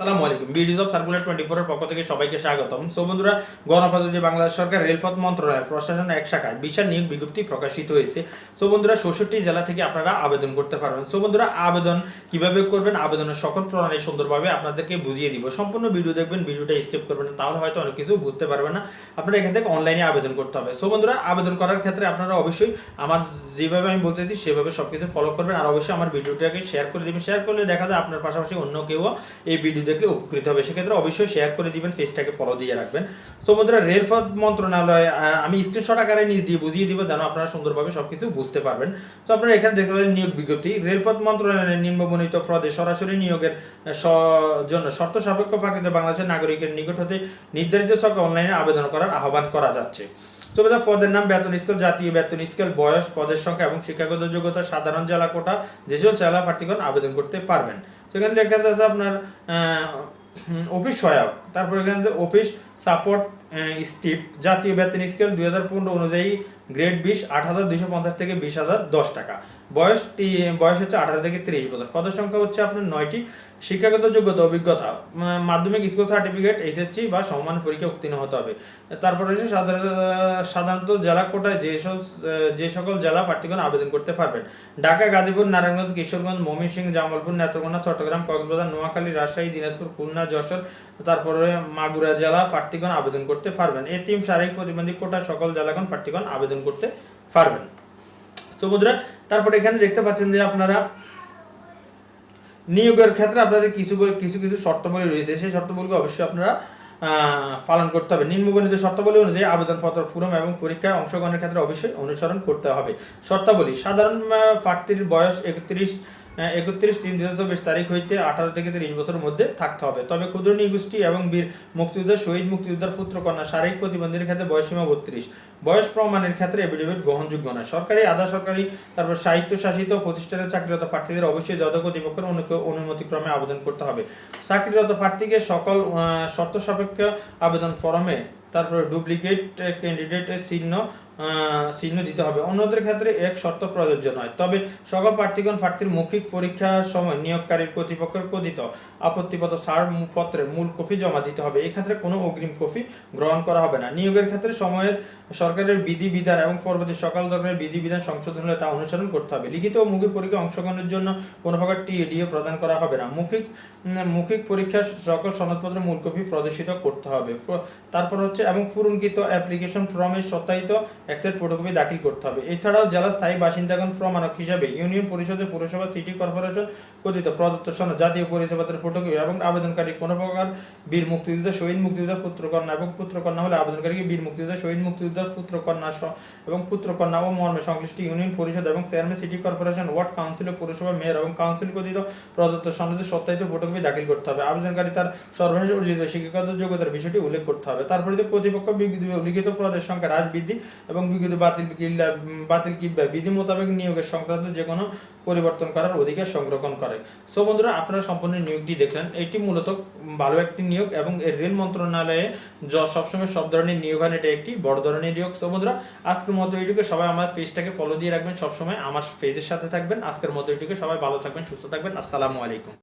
সালামু আলাইকুম। বিডিজ of circular twenty ফোরের পক্ষ থেকে সবাইকে স্বাগতম। সো বন্ধুরা, গণপ্রজাতন্ত্রী বাংলাদেশ সরকার রেলপথ মন্ত্রণালয়, প্রশাসন এক শাখায় বিশাল নিয়োগ বিজ্ঞপ্তি প্রকাশিত হয়েছে। সো বন্ধুরা ষষ্ঠটি জেলা থেকে আপনারা আবেদন করতে পারবেন। সো বন্ধুরা, আবেদন কীভাবে করবেন? আবেদনের সকল প্রণালী সুন্দরভাবে আপনাদেরকে বুঝিয়ে দিব। সম্পূর্ণ ভিডিও দেখবেন, ভিডিওটা স্কিপ করবেন তাহলে হয়তো অনেক কিছু বুঝতে পারবেন না। আপনারা এখান থেকে অনলাইনে আবেদন করতে হবে। সো বন্ধুরা, আবেদন করার ক্ষেত্রে আপনারা অবশ্যই আমার যেভাবে আমি বলতেছি, সেভাবে সবকিছু ফলো করবেন। আর অবশ্যই আমার ভিডিওটাকে শেয়ার করে দিবেন। শেয়ার করলে দেখা যায় আপনার পাশাপাশি অন্য কেউ এই ভিডিও দেখলে উপকৃত হবে। সেক্ষেত্রে অবশ্যই শেয়ার করে দিবেন ফেসটাকে ফলো দিয়ে রাখবেন। সো বন্ধুরা রেলপথ মন্ত্রণালয় আমি স্ক্রিনশট আকারে নিজ দিয়ে বুঝিয়ে দিব যেন আপনারা সুন্দরভাবে সবকিছু বুঝতে পারবেন। তো আপনারা এখানে দেখতে পাচ্ছেন নিয়োগ বিজ্ঞপ্তি। রেলপথ মন্ত্রণালয়ের নিম্নবর্ণিত পদে সরাসরি নিয়োগের জন্য শর্ত সাপেক্ষ ফাঁকিতে বাংলাদেশের নাগরিকের নিকট হতে নির্ধারিত ছকে অনলাইনে আবেদন করার আহ্বান করা যাচ্ছে। তার পদের নাম, বেতন স্কেল, জাতীয় বেতন স্কেল, বয়স, পদের সংখ্যা এবং শিক্ষাগত যোগ্যতা, সাধারণ জেলা কোটা যেসব জেলা প্রার্থীগণ আবেদন করতে পারবেন। সেখানে লেখা যাচ্ছে আপনার অফিস সহায়ক। তারপরে এখানে অফিস সাপোর্ট স্টিপ জাতীয় বেতন স্কেল দুই হাজার পনেরো অনুযায়ী গ্রেড বিশ, আট হাজার দুইশো পঞ্চাশ থেকে বিশ হাজার দশ টাকা। বয়স বয়স হচ্ছে আঠারো থেকে তিরিশ বছর। পদের সংখ্যা হচ্ছে আপনার নয়টি। শিক্ষাগত যোগ্যতা, অভিজ্ঞতা মাধ্যমিক স্কুল সার্টিফিকেট এইচএসসি বা সমান পরীক্ষা উত্তীর্ণ হতে হবে। তারপরে হচ্ছে সাধারণ, সাধারণত জেলা কোটায় যে যে সকল জেলা প্রার্থীগণ আবেদন করতে পারবেন। ঢাকা, গাজীপুর, নারায়ণগঞ্জ, কিশোরগঞ্জ, ময়মনসিংহ, জামালপুর, নেত্রকোনা, চট্টগ্রাম, কক্সবাজার, নোয়াখালী, রাজশাহী, দিনাজপুর, খুলনা, যশোর, তারপরে মাগুরা জেলা প্রার্থীগণ আবেদন করতে পারবেন। এই তিন শারীরিক প্রতিবন্ধী কোটা সকল জেলাগণ প্রার্থীগণ আবেদন করতে পারবেন। তো বন্ধুরা, তারপরে এখানে দেখতে পাচ্ছেন যে আপনারা নিয়োগের ক্ষেত্রে আপনাদের কিছু কিছু কিছু শর্তাবলী রয়েছে। সেই শর্তাবলীকে অবশ্যই আপনারা পালন করতে হবে। নিম্নবর্ণিত শর্তাবলী অনুযায়ী আবেদনপত্র পূরণ এবং পরীক্ষায় অংশগ্রহণের ক্ষেত্রে অবশ্যই অনুসরণ করতে হবে। শর্তাবলী, সাধারণ প্রার্থীর বয়স একত্রিশ একত্রিশ তিন দুই হাজার তারিখ হইতে আঠারো থেকে তিরিশ বছরের মধ্যে থাকতে হবে। তবে ক্ষুদ্র নিগোষ্ঠী এবং বীর মুক্তিযোদ্ধা শহীদ মুক্তিযোদ্ধার পুত্র কন্যা শারীরিক প্রতিবন্ধীর ক্ষেত্রে বয়সীমা বত্রিশ। বয়স প্রমাণের ক্ষেত্রে এফিডেভিট গ্রহণযোগ্য নয়। সরকারি, আধা সরকারি, তারপর সাহিত্য শাসিত প্রতিষ্ঠানে চাকরিরত প্রার্থীদের অবশ্যই যত কর্তৃপক্ষের অনুমতিক্রমে আবেদন করতে হবে। চাকরিরত প্রার্থীকে সকল শর্ত সাপেক্ষ আবেদন ফরমে, তারপরে ডুপ্লিকেট ক্যান্ডিডেটের চিহ্ন চিহ্ন দিতে হবে। অন্যদের ক্ষেত্রে এক শর্ত প্রযোজ্য নয়। তবে সকল প্রার্থীগণ প্রার্থীর মৌখিক পরীক্ষার সময় নিয়োগকারীর কর্তৃপক্ষের কথিত আপত্তিপত্র সার পত্রের মূল কপি জমা দিতে হবে। এই ক্ষেত্রে কোনো অগ্রিম কপি গ্রহণ করা হবে না। নিয়োগের ক্ষেত্রে সময়ের, সরকারের বিধি বিধান এবং পরবর্তী সকাল দরকারের বিধি বিধান সংশোধন হলে তা অনুসরণ করতে হবে। লিখিত ও মৌখিক পরীক্ষা অংশগ্রহণের জন্য কোনো প্রকার টিএডিও প্রদান করা হবে না। মৌখিক মৌখিক পরীক্ষার সকল সনদপত্রের মূল কপি প্রদর্শিত করতে হবে। তারপর হচ্ছে, এবং পূরণকৃত অ্যাপ্লিকেশন ফর্মের সত্যায়িত এক্সেল ফটোকপি দাখিল করতে হবে। এছাড়াও জেলা স্থায়ী বাসিন্দাগণ প্রমাণক হিসাবে ইউনিয়ন পরিষদে পুরসভা, সিটি কর্পোরেশন কর্তৃক প্রদত্ত সনদ, জাতীয় পরিচয়পত্রের ফটোকপি এবং আবেদনকারী কোনো প্রকার বীর মুক্তিযোদ্ধা, শহীদ মুক্তিযোদ্ধা, পুত্রকন্যা এবং পুত্রকন্যা হলে আবেদনকারীকে বীর মুক্তিযোদ্ধা, শহীদ মুক্তিযোদ্ধার পুত্রকন্যা এবং পুত্রকন্যা ও মর্মে সংশ্লিষ্ট ইউনিয়ন পরিষদ এবং chairman, city corporation, ward council পৌরসভা, মেয়র এবং কাউন্সিল কর্তৃক প্রদত্ত সনদের সত্যায়িত ফটোকপি দাখিল করতে হবে। আবেদনকারী তার সর্বশেষ অর্জিত শিক্ষাগত যোগ্যতার বিষয়টি উল্লেখ করতে হবে। তারপরে প্রতিপক্ষ লিখিত পদের সংখ্যা হ্রাস বৃদ্ধি এবং বিগত বাতিল কিংবা বাতিল কিংবা বিধি মোতাবেক নিয়োগের সংক্রান্ত যে কোনো পরিবর্তন করার অধিকার সংরক্ষণ করে। সো বন্ধুরা, আপনারা সম্পূর্ণ নিয়োগটি দেখলেন। এটি মূলত ভালো একটি নিয়োগ এবং এর রেল মন্ত্রণালয়ে য- সবসময় সব ধরনের নিয়োগ হয় এটা একটি বড় ধরনের নিয়োগ। সো বন্ধুরা, আজকের মতো এইটুকু। সবাই আমার পেজটাকে ফলো দিয়ে রাখবেন সবসময়। আমার পেজের সাথে থাকবেন। আজকের মতো এইটুকু। সবাই ভালো থাকবেন, সুস্থ থাকবেন। আসসালামু আলাইকুম।